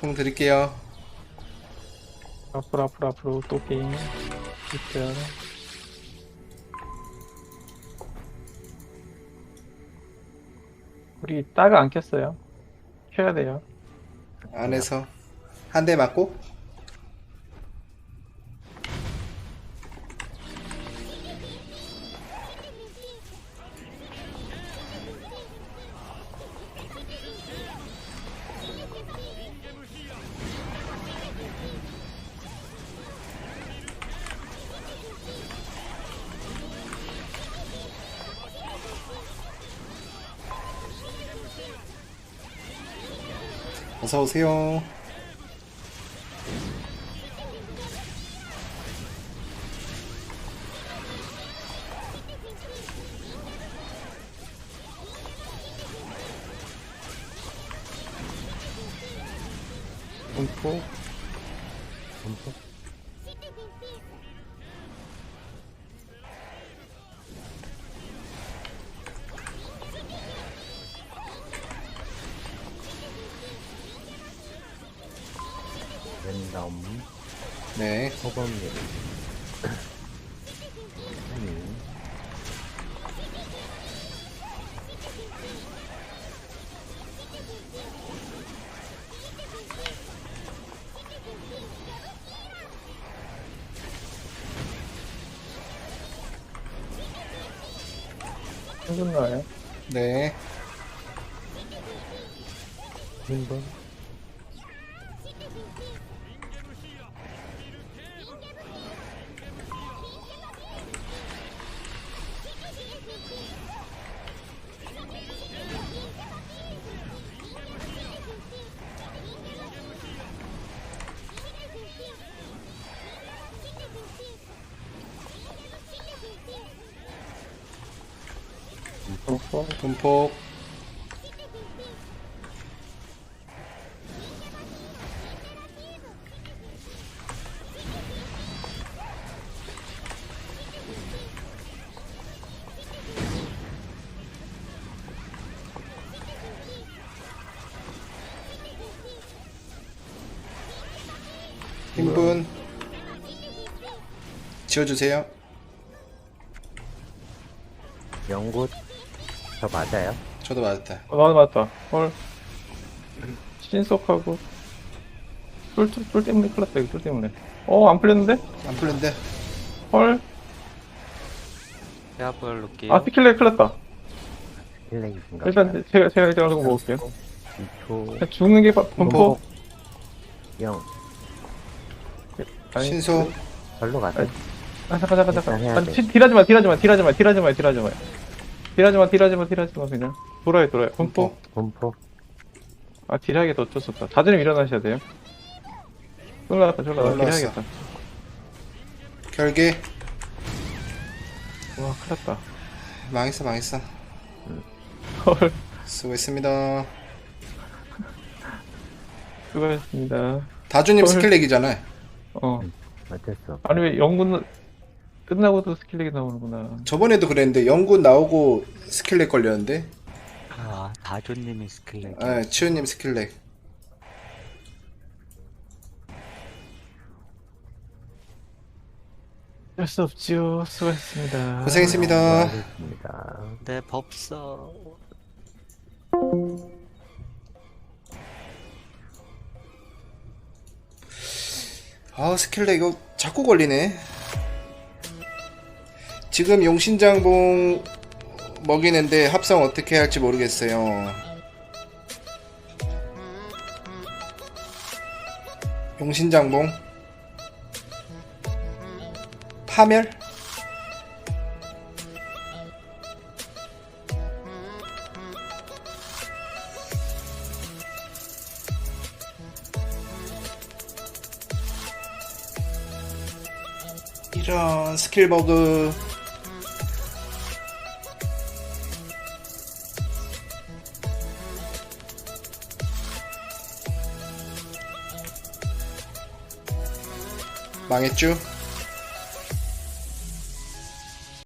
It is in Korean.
공 드릴게요. 앞으로 앞으로 앞으로 또 게임 있죠. 우리 따가 안 켰어요. 켜야 돼요. 안에서 한 대 맞고 어서 오세요. 공포 랜덤 네. 소금님 음, 끝나요. 네. 힘분 공포 분폭. 힘분 지워주세요. 연꽃 저 맞아요? 저도 맞았다. 어, 나도 맞다. 헐. 신속하고 쫄, 쫄, 쫄 때문에 큰일 났다 이거 쫄 때문에. 어 안 풀렸는데? 안 풀린데? 헐. 제압을 놓을게요. 아 피킬레 큰일 났다. 힐링인가? 일단 제가 제가 이제 가지고 먹을게요. 2초 그냥 죽는 게 바- 범퍼. 0 아니, 신속. 절로 가세요 아 잠깐 잠깐 일단 해야 잠깐. 아니 돼. 딜- 딜하지 마 딜하지 마 딜하지 마 딜하지 마 딜하지 마. 딜하지 마 딜하지 마 딜하지 마 그냥. 돌아요 돌아요. 범퍼. 분포 아 딜하겠다 어쩔 수 없다. 자전히 일어나셔야 돼요. 올라갔다 올라갔다 올라왔어. 딜하겠다. 결계. 와 큰일 났다. 망했어 망했어. 헐. 수고했습니다. 수고하셨습니다. 다주님 헐. 스킬렉이잖아요. 어. 어쩔 수 없어 아니 왜 영군 끝나고도 스킬렉이 나오는구나. 저번에도 그랬는데 영군 나오고 스킬렉 걸렸는데 아, 다조님이 스킬렉. 아, 치우님 스킬렉 어쩔 수 없지요. 수고하셨습니다. 고생했습니다 수고하셨습니다 네, 법서. 아 스킬렉 이거 자꾸 걸리네 지금 용신장봉 먹이는데 합성 어떻게 할지 모르겠어요. 용신장봉? 파멸? 이런 스킬 버그 망했죠?